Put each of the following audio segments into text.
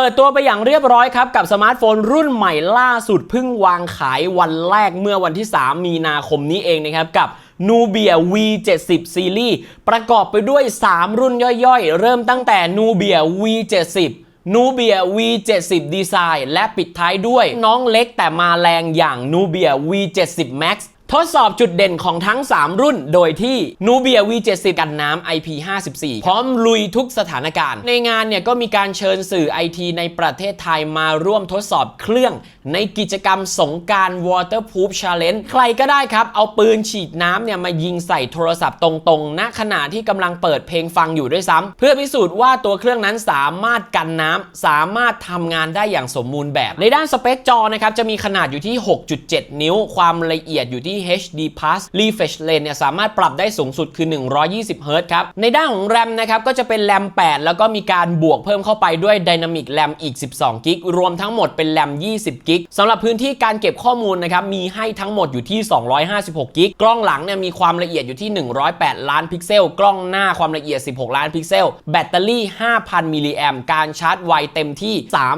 เปิดตัวไปอย่างเรียบร้อยครับ กับสมาร์ทโฟนรุ่นใหม่ล่าสุดเพิ่งวางขายวันแรกเมื่อวันที่ 3 มีนาคมนี้เองนะครับ กับ Nubia V70 Series ประกอบไปด้วย 3 รุ่นย่อยๆ เริ่มตั้งแต่ Nubia V70 Nubia V70 Design และปิดท้ายด้วยน้องเล็กแต่มาแรงอย่าง Nubia V70 Max ทดสอบจุดเด่นของทั้ง 3 รุ่น โดยที่ Nubia V70 กันน้ำ IP54 พร้อมลุยทุกสถานการณ์ ในงานเนี่ยก็มีการเชิญสื่อไอทีในประเทศไทยมาร่วมทดสอบเครื่อง ในกิจกรรมสงการ Waterproof Challenge ใครก็ได้ครับ เอาปืนฉีดน้ำเนี่ยมายิงใส่โทรศัพท์ตรงๆณขณะที่กำลังเปิดเพลงฟังอยู่ด้วยซ้ำเพื่อพิสูจน์ว่าตัวเครื่องนั้นสามารถกันน้ำสามารถทำงานได้อย่างสมบูรณ์แบบ ในด้านสเปคจอนะครับจะมีขนาดอยู่ที่ 6.7 นิ้ว ความละเอียดอยู่ที่ HD Plus Refresh Rate เนี่ยสามารถปรับได้สูงสุดคือ 120 Hz ครับ ในด้านของ RAM นะครับก็จะเป็น RAM 8แล้วก็มีการบวกเพิ่มเข้าไปด้วย Dynamic RAM อีก 12 กิกรวมทั้งหมดเป็น RAM 20 กิกสำหรับพื้นที่การเก็บข้อมูลนะครับมีให้ทั้งหมดอยู่ที่ 256 กิกกล้องหลังเนี่ยมีความละเอียดอยู่ที่ 108 ล้านพิกเซล กล้องหน้าความละเอียด 16 ล้านพิกเซล แบตเตอรี่ 5,000 มิลลิแอมการชาร์จไวเต็มที่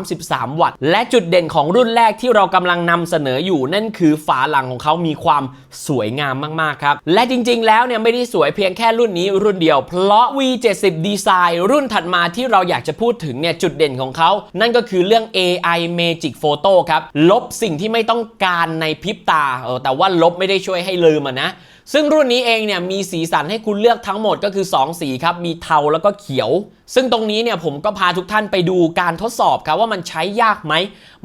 33 วัตต์ และจุดเด่นของรุ่นแรกที่เรากำลังนำเสนออยู่นั่นคือฝาหลังของเขามีความสวยงามมาก ๆ ครับ และจริง ๆ แล้วเนี่ยไม่ได้สวยเพียงแค่รุ่นนี้รุ่นเดียว เพราะ V70 Design รุ่นถัดมาที่เราอยากจะพูดถึงเนี่ยจุดเด่นของเขา นั่นก็คือเรื่อง AI Magic Photo ครับ ลบสิ่งที่ไม่ต้องการในพริบตาเออแต่ว่าลบไม่ได้ช่วยให้ลืมอะนะ ซึ่งรุ่นนี้เองเนี่ยมีสีสันให้คุณเลือกทั้งหมดก็คือ 2 สีครับ มีเทาแล้วก็เขียว ซึ่งตรงนี้เนี่ยผมก็พาทุกท่านไปดูการทดสอบครับว่ามันใช้ยากไหม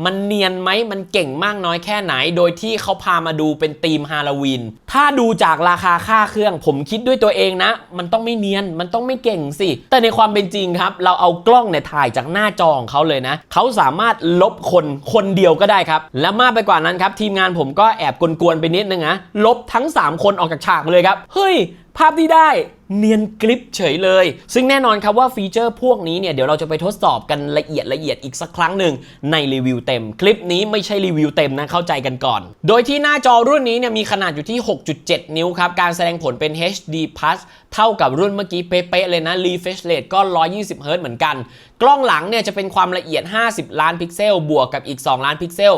มันเนียนไหม มันเก่งมากน้อยแค่ไหน โดยที่เขาพามาดูเป็นธีมฮาโลวีน ถ้าดูจากราคาค่าเครื่อง ผมคิดด้วยตัวเองนะ มันต้องไม่เนียน มันต้องไม่เก่งสิ แต่ในความเป็นจริงครับ เราเอากล้องเนี่ยถ่ายจากหน้าจอของเขาเลยนะ เขาสามารถลบคนคนเดียวก็ได้ครับ และมากไปกว่านั้นครับทีมงานผมก็แอบกวนๆไปนิดนึงนะ ลบทั้ง 3 คนออกจากฉากเลยครับ เฮ้ย ภาพที่ได้เนียนกริปเฉยเลย ซึ่งแน่นอนครับว่าฟีเจอร์พวกนี้เนี่ยเดี๋ยวเราจะไปทดสอบกันละเอียดละเอียดอีกสักครั้งหนึ่งในรีวิวเต็ม คลิปนี้ไม่ใช่รีวิวเต็มนะเข้าใจกันก่อน โดยที่หน้าจอรุ่นนี้เนี่ยมีขนาดอยู่ที่ 6.7 นิ้วครับ การแสดงผลเป็น HD Plus เท่ากับรุ่นเมื่อกี้เป๊ะๆเลยนะ refresh rate ก็ 120 Hz เหมือนกัน กล้องหลังเนี่ยจะเป็นความละเอียด 50 ล้านพิกเซล บวกกับอีก 2 ล้านพิกเซล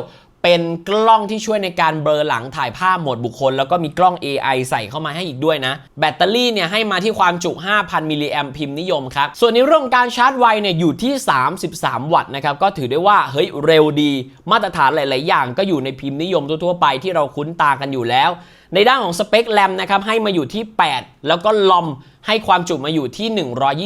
เป็นกล้องที่ช่วยในการเบลอหลังถ่ายภาพหมดบุคคล แล้วก็มีกล้อง AI ใส่เข้ามาให้อีกด้วยนะ แบตเตอรี่เนี่ยให้มาที่ความจุ 5,000 มิลลิแอมพิมพ์นิยมครับ ส่วนในเรื่องของการชาร์จไวเนี่ยอยู่ที่ 33 วัตต์นะครับ ก็ถือได้ว่าเฮ้ยเร็วดี มาตรฐานหลาย ๆ อย่างก็อยู่ในพิมพ์นิยมทั่ว ๆ ไปที่เราคุ้นตากันอยู่แล้ว ในด้านของสเปคแรมนะครับให้มาอยู่ที่ 8 แล้วก็ลอมให้ความจุมาอยู่ที่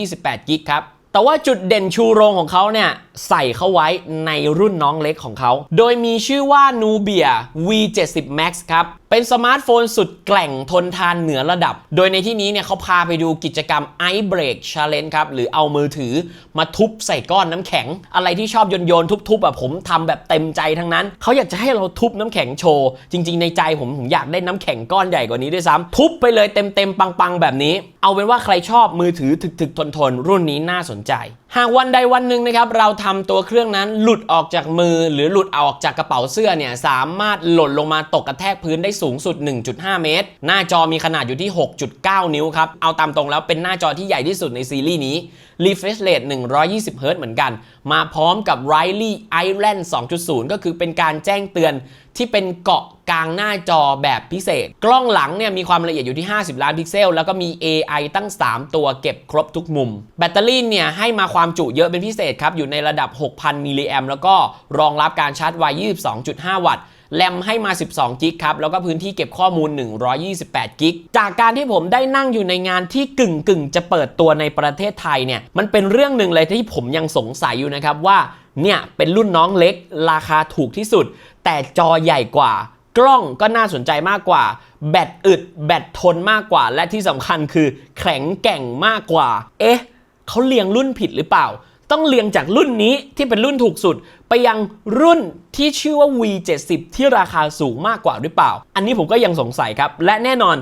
128 กิกครับ แต่ว่าจุดเด่นชูโรงของเขาเนี่ย ใส่เข้าไว้ในรุ่นน้องเล็กของเขา โดยมีชื่อว่า Nubia V70 Max ครับ เป็นสมาร์ทโฟนสุดแกร่งทนทานเหนือระดับ โดยในที่นี้เนี่ยเขาพาไปดูกิจกรรม Ice Break Challenge ครับ หรือเอามือถือมาทุบใส่ก้อนน้ำแข็ง อะไรที่ชอบโยนโยนทุบๆแบบผมทำแบบเต็มใจทั้งนั้น เขาอยากจะให้เราทุบน้ำแข็งโชว์ จริง ๆ ในใจผมผมอยากได้น้ำแข็งก้อนใหญ่กว่านี้ด้วยซ้ำทุบไปเลยเต็มๆปังๆแบบนี้ เอาเป็นว่าใครชอบมือถือถึกๆทนๆรุ่นนี้น่าสนใจ หากวันใดวันหนึ่งนะครับเราทำตัวเครื่องนั้นหลุดออกจากมือ หรือหลุดออกจากกระเป๋าเสื้อเนี่ยสามารถหล่นลงมาตกกระแทกพื้นได้สูงสุด 1.5 เมตร หน้าจอมีขนาดอยู่ที่ 6.9 นิ้วครับ เอาตามตรงแล้วเป็นหน้าจอที่ใหญ่ที่สุดในซีรีส์นี้ refresh rate 120 Hz เหมือนกัน มาพร้อมกับ Riley Island 2.0 ก็คือเป็นการแจ้งเตือนที่เป็นเกาะ กลางหน้าจอแบบพิเศษ กล้องหลังเนี่ยมีความละเอียดอยู่ที่ 50 ล้านพิกเซล แล้วก็มี AI ตั้ง 3 ตัวเก็บครบทุกมุม แบตเตอรี่เนี่ยให้มาความจุเยอะเป็นพิเศษครับอยู่ในระดับ 6,000 มิลลิแอมแล้วก็รองรับการชาร์จไว 22.5 วัตต์แรมให้มา 12 กิกครับ แล้วก็พื้นที่เก็บข้อมูล 128 กิก จากการที่ผมได้นั่งอยู่ในงานที่กึ่งกึ่งจะเปิดตัวในประเทศไทยเนี่ย มันเป็นเรื่องหนึ่งเลยที่ผมยังสงสัยอยู่นะครับว่า เนี่ย เป็นรุ่นน้องเล็ก ราคาถูกที่สุด แต่จอใหญ่กว่า กล้องก็น่าสนใจมากกว่า แบตอึด แบตทนมากกว่า และที่สำคัญคือแข็งแกร่งมากกว่า เอ๊ะเขาเรียงรุ่นผิดหรือเปล่า ต้องเรียงจากรุ่นนี้ที่เป็นรุ่นถูกสุด ไปยังรุ่นที่ชื่อว่า V70 ที่ราคาสูงมากกว่าหรือเปล่า อันนี้ผมก็ยังสงสัยครับ และแน่นอน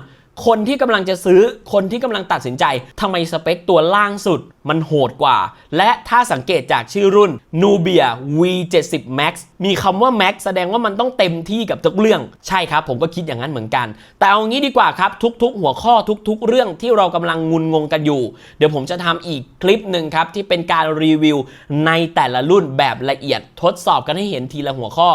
คนที่กำลังจะซื้อคนที่กำลังตัดสินใจทำไมสเปคตัวล่างสุดมันโหดกว่า และถ้าสังเกตจากชื่อรุ่น Nubia V70 Max มีคำว่า Max แสดงว่ามันต้องเต็มที่กับทุกเรื่อง ใช่ครับ ผมก็คิดอย่างนั้นเหมือนกัน แต่เอางี้ดีกว่าครับ ทุก ๆ หัวข้อทุก ๆ เรื่องที่เรากำลังงุนงงกันอยู่ เดี๋ยวผมจะทำอีกคลิปหนึ่งครับ ที่เป็นการรีวิวในแต่ละรุ่นแบบละเอียดทดสอบกันให้เห็นทีละหัวข้อ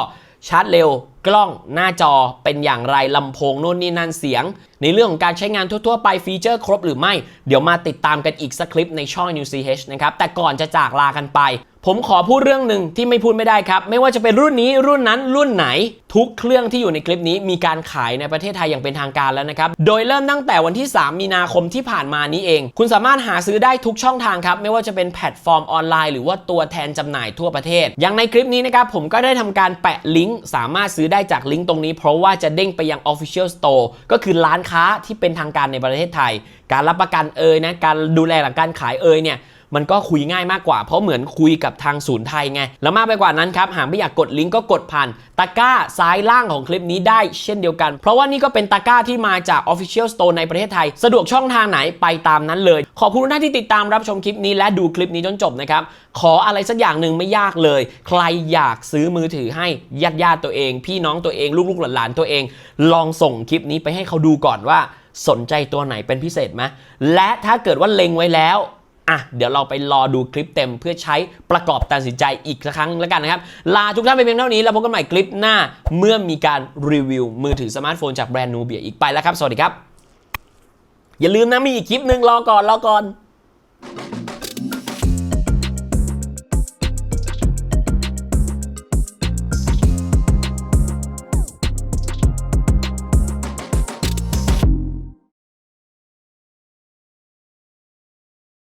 ชาร์จเร็ว กล้องหน้าจอเป็นอย่างไรลำโพงโน่นนี่นั่นเสียง ในเรื่องของการใช้งานทั่ว ๆ ไปฟีเจอร์ครบหรือไม่ เดี๋ยวมาติดตามกันอีกสักคลิปในช่อง New CH นะครับ แต่ก่อนจะจากลากันไป ผมขอพูดเรื่องหนึ่งที่ไม่พูดไม่ได้ครับ ไม่ว่าจะเป็นรุ่นนี้รุ่นนั้นรุ่นไหน ทุกเครื่องที่อยู่ในคลิปนี้มีการขายในประเทศไทยอย่างเป็นทางการแล้วนะครับ โดยเริ่มตั้งแต่วันที่ 3 มีนาคมที่ผ่านมานี้เอง คุณสามารถหาซื้อได้ทุกช่องทางครับ ไม่ว่าจะเป็นแพลตฟอร์มออนไลน์หรือว่าตัวแทนจำหน่ายทั่วประเทศ อย่างในคลิปนี้นะครับผมก็ได้ทำการแปะลิงก์สามารถซื้อได้จากลิงก์ตรงนี้ เพราะว่าจะเด้งไปยัง Official Store ก็คือร้านค้าที่เป็นทางการในประเทศไทย การรับประกันเอ่ยนะการดูแลหลังการขายเอ่ยเนี่ย มันก็คุยง่ายมากกว่า เพราะเหมือนคุยกับทางศูนย์ไทยไง แล้วมากไปกว่านั้นครับ หากไม่อยากกดลิงก์ก็กดผ่านตะกร้าซ้ายล่างของคลิปนี้ได้เช่นเดียวกัน เพราะว่านี่ก็เป็นตะกร้าที่มาจาก Official Store ในประเทศไทย สะดวกช่องทางไหนไปตามนั้นเลย ขอบคุณทุกท่านที่ติดตามรับชมคลิปนี้และดูคลิปนี้จนจบนะครับ ขออะไรสักอย่างหนึ่งไม่ยากเลย ใครอยากซื้อมือถือให้ญาติญาติๆตัวเอง พี่น้องตัวเองลูกๆหลานๆตัวเอง ลองส่งคลิปนี้ไปให้เขาดูก่อนว่าสนใจตัวไหนเป็นพิเศษไหมและถ้าเกิดว่าเล็งไว้แล้ว อะเดี๋ยวเราไปรอดูคลิปเต็มเพื่อใช้ประกอบตัดสินใจอีกครั้งแล้วกันนะครับ ลาทุกท่านไปเพียงเท่านี้ แล้วพบกันใหม่คลิปหน้า เมื่อมีการรีวิวมือถือสมาร์ทโฟนจากแบรนด์นูเบียอีกไปแล้วครับ สวัสดีครับ อย่าลืมนะมีอีกคลิปหนึ่งรอก่อนรอก่อน